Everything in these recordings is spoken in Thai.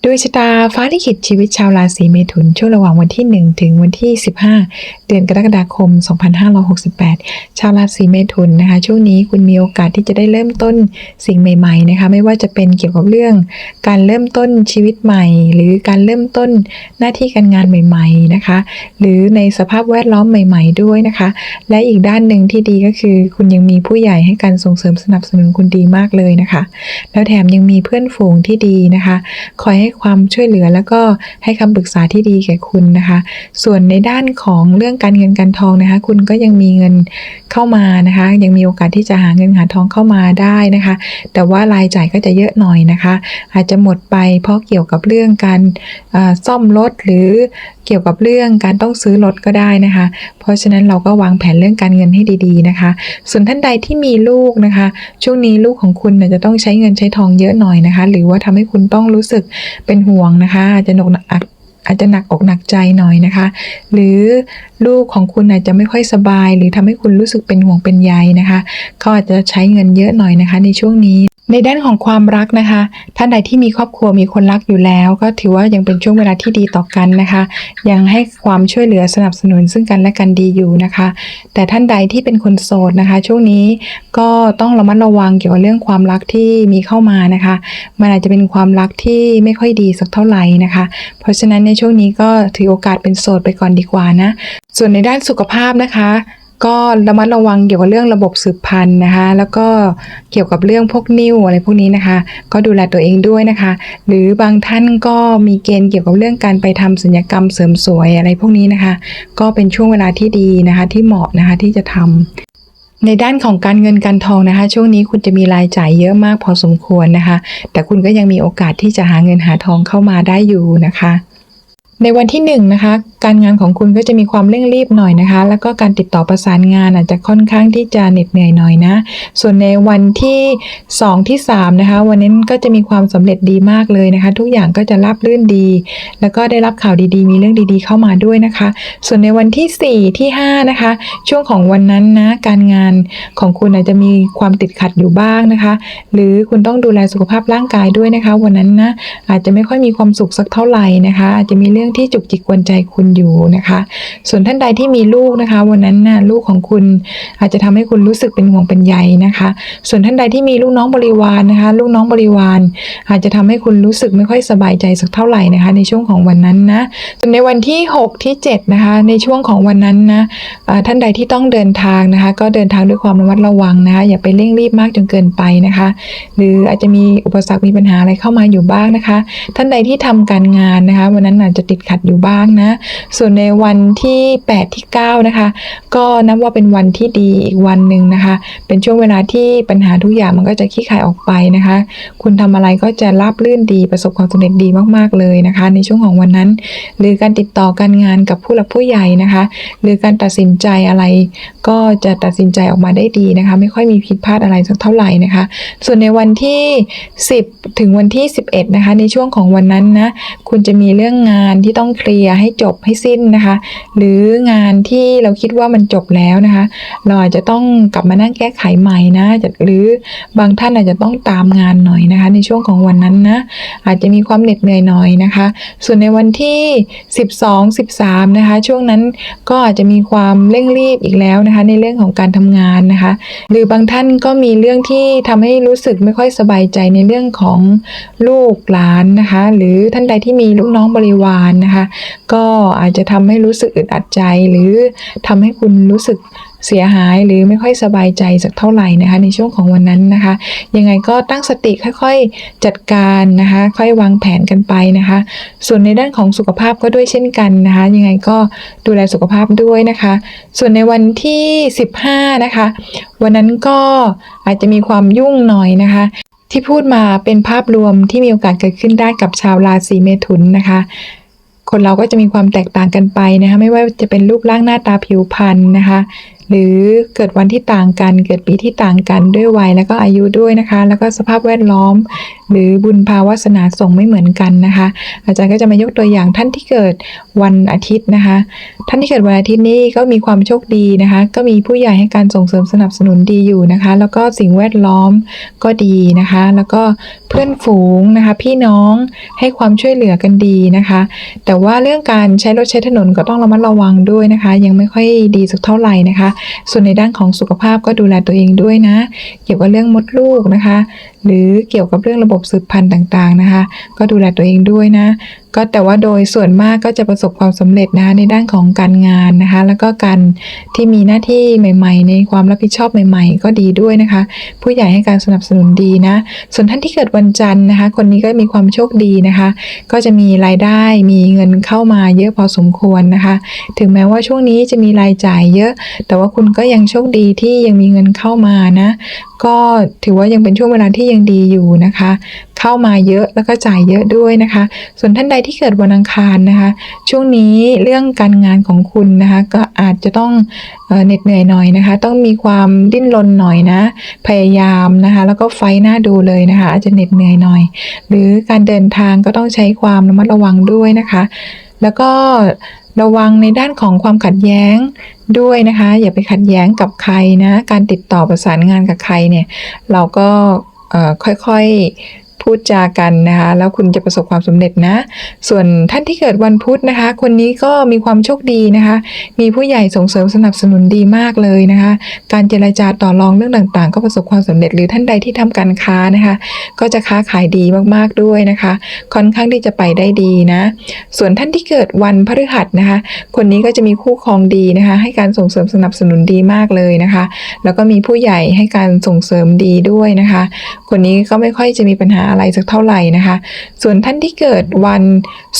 ดวงชะตาฟ้าลิขิตชีวิตชาวราศีเมถุน ช่วงระหว่างวันที่ 1 ถึงวันที่ 15 เดือนกรกฎาคม 2568 ชาวราศีเมถุนนะคะ ช่วงนี้คุณมีโอกาสที่จะได้เริ่มต้นสิ่งใหม่ๆนะคะไม่ว่าจะเป็นเกี่ยวกับเรื่อง การเริ่มต้นชีวิตใหม่ หรือการเริ่มต้นหน้าที่การงานใหม่ ๆนะคะ หรือในสภาพแวดล้อมใหม่ ๆ ด้วยนะคะ และอีกด้านหนึ่งที่ดีก็คือ คุณยังมีผู้ใหญ่ให้การส่งเสริมสนับสนุนคุณดีมากเลยนะคะ แล้วแถมยังมีเพื่อนฝูงที่ดีนะคะคอยให้ความช่วยเหลือแล้วก็ให้คำปรึกษาที่ดีแก่คุณนะคะ ส่วนในด้านของเรื่องการเงินการทองนะคะ คุณก็ยังมีเงินเข้ามานะคะ ยังมีโอกาสที่จะหาเงินหาทองเข้ามาได้นะคะ แต่ว่ารายจ่ายก็จะเยอะหน่อยนะคะ อาจจะหมดไปเพราะเกี่ยวกับเรื่องการซ่อมรถหรือเกี่ยวกับเรื่องการต้องซื้อรถก็ได้นะคะ เพราะฉะนั้นเราก็วางแผนเรื่องการเงินให้ดีๆนะคะ ส่วนท่านใดที่มีลูกนะคะ ช่วงนี้ลูกของคุณจะต้องใช้เงินใช้ทองเยอะหน่อยนะคะ หรือว่าทำให้คุณต้องรู้สึกเป็นห่วงนะคะอาจจะหนัก อาจจะหนักอกหนักใจหน่อยนะคะ หรือลูกของคุณอาจจะไม่ค่อยสบาย หรือทำให้คุณรู้สึกเป็นห่วงเป็นใยนะคะเขาอาจจะใช้เงินเยอะหน่อยนะคะ ในช่วงนี้ ในด้านของความรักนะคะ ท่านใดที่มีครอบครัวมีคนรักอยู่แล้ว ก็ถือว่ายังเป็นช่วงเวลาที่ดีต่อกันนะคะ ยังให้ความช่วยเหลือสนับสนุนซึ่งกันและกันดีอยู่นะคะ แต่ท่านใดที่เป็นคนโสดนะคะ ช่วงนี้ก็ต้องระมัดระวังเกี่ยวกับเรื่องความรักที่มีเข้ามานะคะ มันอาจจะเป็นความรักที่ไม่ค่อยดีสักเท่าไหร่นะคะ เพราะฉะนั้นในช่วงนี้ก็ถือโอกาสเป็นโสดไปก่อนดีกว่านะ ส่วนในด้านสุขภาพนะคะ ก็ระมัดระวังเกี่ยวกับเรื่องระบบสืบพันธุ์นะคะ แล้วก็เกี่ยวกับเรื่องพวกนิ่วอะไรพวกนี้นะคะ ก็ดูแลตัวเองด้วยนะคะ หรือบางท่านก็มีเกณฑ์เกี่ยวกับเรื่องการไปทำศัลยกรรมเสริมสวยอะไรพวกนี้นะคะ ก็เป็นช่วงเวลาที่ดีนะคะ ที่เหมาะนะคะที่จะทำในด้านของการเงินการทองนะคะ ช่วงนี้คุณจะมีรายจ่ายเยอะมากพอสมควรนะคะ แต่คุณก็ยังมีโอกาสที่จะหาเงินหาทองเข้ามาได้อยู่นะคะ ในวันที่1นงนะคะ การงานของคุณก็จะมีความเร่งรีบหน่อยนะคะ แล้วก็การติดต่อประสานงานอาจจะค่อนข้างที่จะเหน็ดเหนื่อยหน่อยนะ ส่วนในวันที่ 2 ที่3นะคะ วันนี้ก็จะมีความสำเร็จดีมากเลยนะคะ ทุกอย่างก็จะราบรื่นดี แล้วก็ได้รับข่าวดีๆ มีเรื่องดีๆ เข้ามาด้วยนะคะ ส่วนในวันที่ 4 ที่5นะคะ ช่วงของวันนั้นนะ การงานของคุณอาจจะมีความติดขัดอยู่บ้างนะคะ หรือคุณต้องดูแลสุขภาพร่างกายด้วยนะคะ วันนั้นนะอาจจะไม่ค่อยมีความสุขสักเท่าไหร่นะคะ อาจจะมีเรื่องที่จุกจิกกวนใจคุณอยู่นะคะ ส่วนท่านใดที่มีลูกนะคะ วันนั้นนะลูกของคุณอาจจะทำให้คุณรู้สึกเป็นห่วงเป็นใยนะคะ ส่วนท่านใดที่มีลูกน้องบริวารนะคะ ลูกน้องบริวาร อาจจะทำให้คุณรู้สึกไม่ค่อยสบายใจสักเท่าไหร่นะคะ ในช่วงของวันนั้นนะส่วนในวันที่ 6 ที่7นะคะในช่วงของวันนั้นนะอ่าท่านใดที่ต้องเดินทางนะคะ ก็เดินทางด้วยความระมัดระวังนะคะอย่าไปเร่งรีบมากจนเกินไปนะคะ หรืออาจจะมีอุปสรรคมีปัญหาอะไรเข้ามาอยู่บ้างนะคะ ท่านใดที่ทำการงานนะคะ วันนั้นอาจจะติดขัดอยู่บ้างนะ ส่วนในวันที่ 8 ที่ 9 นะคะ ก็นับว่าเป็นวันที่ดีอีกวันหนึ่งนะคะ เป็นช่วงเวลาที่ปัญหาทุกอย่างมันก็จะคลี่คลายออกไปนะคะ คุณทำอะไรก็จะราบรื่นดีประสบความสำเร็จดีมากๆเลยนะคะ ในช่วงของวันนั้น หรือการติดต่อการงานกับผู้หลักผู้ใหญ่นะคะ หรือการตัดสินใจอะไรก็จะตัดสินใจออกมาได้ดีนะคะ ไม่ค่อยมีผิดพลาดอะไรสักเท่าไหร่นะคะ ส่วนในวันที่ 10 ถึงวันที่ 11 นะคะ ในช่วงของวันนั้นนะ คุณจะมีเรื่องงานที่ต้องเคลียร์ให้จบให้สิ้นนะคะ หรืองานที่เราคิดว่ามันจบแล้วนะคะ เราอาจจะต้องกลับมานั่งแก้ไขใหม่นะหรือบางท่านอาจจะต้องตามงานหน่อยนะคะ ในช่วงของวันนั้นนะ อาจจะมีความเหน็ดเหนื่อยหน่อยนะคะ ส่วนในวันที่ 12 13 นะคะ ช่วงนั้นก็อาจจะมีความเร่งรีบอีกแล้วนะคะในเรื่องของการทำงานนะคะ หรือบางท่านก็มีเรื่องที่ทำให้รู้สึกไม่ค่อยสบายใจในเรื่องของลูกหลานนะคะ หรือท่านใดที่มีลูกน้องบริวารนะคะ ก็อาจจะทำให้รู้สึกอึดอัดใจ หรือทำให้คุณรู้สึก เสียหายหรือไม่ค่อยสบายใจสักเท่าไหร่นะคะ ในช่วงของวันนั้นนะคะ ยังไงก็ตั้งสติค่อยๆจัดการนะคะ ค่อยวางแผนกันไปนะคะ ส่วนในด้านของสุขภาพก็ด้วยเช่นกันนะคะ ยังไงก็ดูแลสุขภาพด้วยนะคะ ส่วนในวันที่ 15 นะคะ วันนั้นก็อาจจะมีความยุ่งหน่อยนะคะที่พูดมาเป็นภาพรวมที่มีโอกาสเกิดขึ้นได้กับชาวราศีเมถุนนะคะ คนเราก็จะมีความแตกต่างกันไปนะคะ ไม่ว่าจะเป็นรูปร่างหน้าตาผิวพรรณนะคะ หรือเกิดวันที่ต่างกัน เกิดปีที่ต่างกันด้วยวัยแล้วก็อายุด้วยนะคะ แล้วก็สภาพแวดล้อม หรือบุญภาวาสนาส่งไม่เหมือนกันนะคะ อาจารย์ก็จะมายกตัวอย่างท่านที่เกิดวันอาทิตย์นะคะ ท่านที่เกิดวันอาทิตย์นี้ก็มีความโชคดีนะคะ ก็มีผู้ใหญ่ให้การส่งเสริมสนับสนุนดีอยู่นะคะ แล้วก็สิ่งแวดล้อมก็ดีนะคะ แล้วก็เพื่อนฝูงนะคะ พี่น้องให้ความช่วยเหลือกันดีนะคะ แต่ว่าเรื่องการใช้รถใช้ถนนก็ต้องระมัดระวังด้วยนะคะ ยังไม่ค่อยดีสักเท่าไหร่นะคะ ส่วนในด้านของสุขภาพก็ดูแลตัวเองด้วยนะ เกี่ยวกับเรื่องมดลูกนะคะ หรือเกี่ยวกับเรื่องระบบสืบพันธุ์ต่างๆนะคะ ก็ดูแลตัวเองด้วยนะ ก็แต่ว่าโดยส่วนมากก็จะประสบความสำเร็จนะคะในด้านของการงานนะคะ แล้วก็การที่มีหน้าที่ใหม่ ๆ ในความรับผิดชอบใหม่ ๆ ก็ดีด้วยนะคะ ผู้ใหญ่ให้การสนับสนุนดีนะ ส่วนท่านที่เกิดวันจันทร์นะคะ คนนี้ก็มีความโชคดีนะคะ ก็จะมีรายได้มีเงินเข้ามาเยอะพอสมควรนะคะ ถึงแม้ว่าช่วงนี้จะมีรายจ่ายเยอะ แต่ว่าคุณก็ยังโชคดีที่ยังมีเงินเข้ามานะ ก็ถือว่ายังเป็นช่วงเวลาที่ยังดีอยู่นะคะ เข้ามาเยอะแล้วก็จ่ายเยอะด้วยนะคะ ส่วนท่านใดที่เกิดวันอังคารนะคะ ช่วงนี้เรื่องการงานของคุณนะคะ ก็อาจจะต้องเหน็ดเหนื่อยหน่อยนะคะ ต้องมีความดิ้นรนหน่อยนะ พยายามนะคะ แล้วก็ไฟหน้าดูเลยนะคะ อาจจะเหน็ดเหนื่อยหน่อย หรือการเดินทางก็ต้องใช้ความระมัดระวังด้วยนะคะ แล้วก็ระวังในด้านของความขัดแย้งด้วยนะคะ อย่าไปขัดแย้งกับใครนะ การติดต่อประสานงานกับใครเนี่ย เราก็ค่อค่อยๆ พูดจากันนะคะ แล้วคุณจะประสบความสำเร็จนะ ส่วนท่านที่เกิดวันพุธนะคะ คนนี้ก็มีความโชคดีนะคะ มีผู้ใหญ่ส่งเสริมสนับสนุนดีมากเลยนะคะ การเจรจาต่อรองเรื่องต่างๆ ก็ประสบความสำเร็จ หรือท่านใดที่ทำการค้านะคะ ก็จะค้าขายดีมากๆด้วยนะคะ ค่อนข้างที่จะไปได้ดีนะ ส่วนท่านที่เกิดวันพฤหัสนะคะ คนนี้ก็จะมีคู่ครองดีนะคะ ให้การส่งเสริมสนับสนุนดีมากเลยนะคะ แล้วก็มีผู้ใหญ่ให้การส่งเสริมดีด้วยนะคะ คนนี้ก็ไม่ค่อยจะมีปัญหาอะไรสักเท่าไหร่นะคะ ส่วนท่านที่เกิดวัน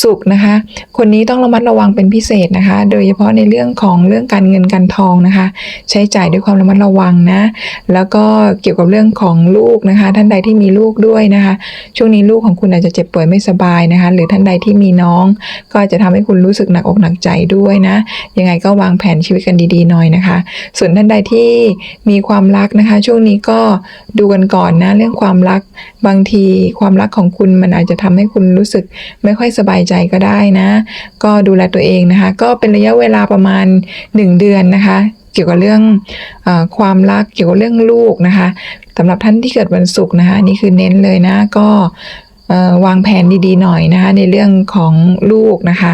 ศุกร์นะคะ คนนี้ต้องระมัดระวังเป็นพิเศษนะคะ โดยเฉพาะในเรื่องของเรื่องการเงินการทองนะคะ ใช้จ่ายด้วยความระมัดระวังนะ แล้วก็เกี่ยวกับเรื่องของลูกนะคะ ท่านใดที่มีลูกด้วยนะคะ ช่วงนี้ลูกของคุณอาจจะเจ็บป่วยไม่สบายนะคะ หรือท่านใดที่มีน้อง ก็จจะทำให้คุณรู้สึกหนักอกหนักใจด้วยนะ ยังไงก็วางแผนชีวิตกันดีๆหน่อยนะคะ ส่วนท่านใดที่มีความรักนะคะ ช่วงนี้ก็ดูกันก่อนนะเรื่องความรักบางทีความรักของคุณมันอาจจะทำให้คุณรู้สึกไม่ค่อยสบายใจก็ได้นะ ก็ดูแลตัวเองนะคะ ก็เป็นระยะเวลาประมาณ 1 เดือนนะคะ เกี่ยวกับเรื่องอความรักเกี่ยวกับเรื่องลูกนะคะสำหรับท่านที่เกิดวันศุกร์นะคะนี่คือเน้นเลยนะก็วางแผนดีๆหน่อยนะคะ ในเรื่องของลูกนะคะ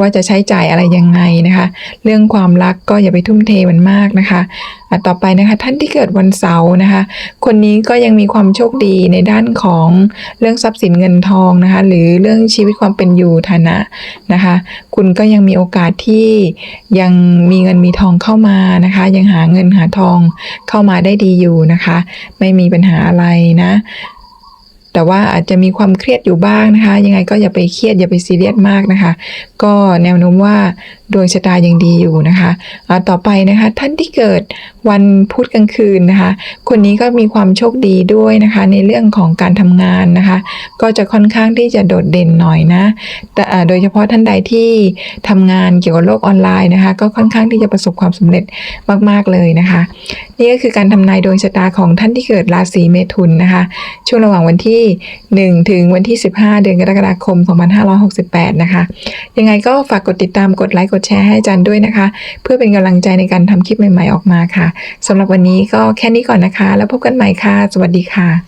ว่าจะใช้จ่ายอะไรยังไงนะคะ เรื่องความรักก็อย่าไปทุ่มเทมันมากนะคะะต่อไปนะคะท่านที่เกิดวันเสาร์นะคะ คนนี้ก็ยังมีความโชคดีในด้านของเรื่องทรัพย์สินเงินทองนะคะ หรือเรื่องชีวิตความเป็นอยู่ฐานะนะคะ คุณก็ยังมีโอกาสที่ยังมีเงินมีทองเข้ามานะคะ ยังหาเงินหาทองเข้ามาได้ดีอยู่นะคะ ไม่มีปัญหาอะไรนะ แต่ว่าอาจจะมีความเครียดอยู่บ้างนะคะ ยังไงก็อย่าไปเครียดอย่าไปซีเรียสมากนะคะ ก็แนวโน้มว่าดวงชะตายังดีอยู่นะคะอ่าต่อไปนะคะท่านที่เกิดวันพุธกลางคืนนะคะ คนนี้ก็มีความโชคดีด้วยนะคะ ในเรื่องของการทำงานนะคะ ก็จะค่อนข้างที่จะโดดเด่นหน่อยนะ แต่โดยเฉพาะท่านใดที่ทำงานเกี่ยวกับโลกออนไลน์นะคะ ก็ค่อนข้างที่จะประสบความสำเร็จมาก ๆเลยนะคะ นี่ก็คือการทำนายดวงชะตาของท่านที่เกิดราศีเมถุนนะคะ ช่วงระหว่างวันที่ 1 ถึงวันที่ 15 เดือนกรกฎาคม 2568 นะคะ ยังไงก็ฝากกดติดตามกดไลค์กดแชร์ให้อาจารย์ด้วยนะคะ เพื่อเป็นกำลังใจในการทำคลิปใหม่ ๆออกมาค่ะสำหรับวันนี้ก็แค่นี้ก่อนนะคะ แล้วพบกันใหม่ค่ะ สวัสดีค่ะ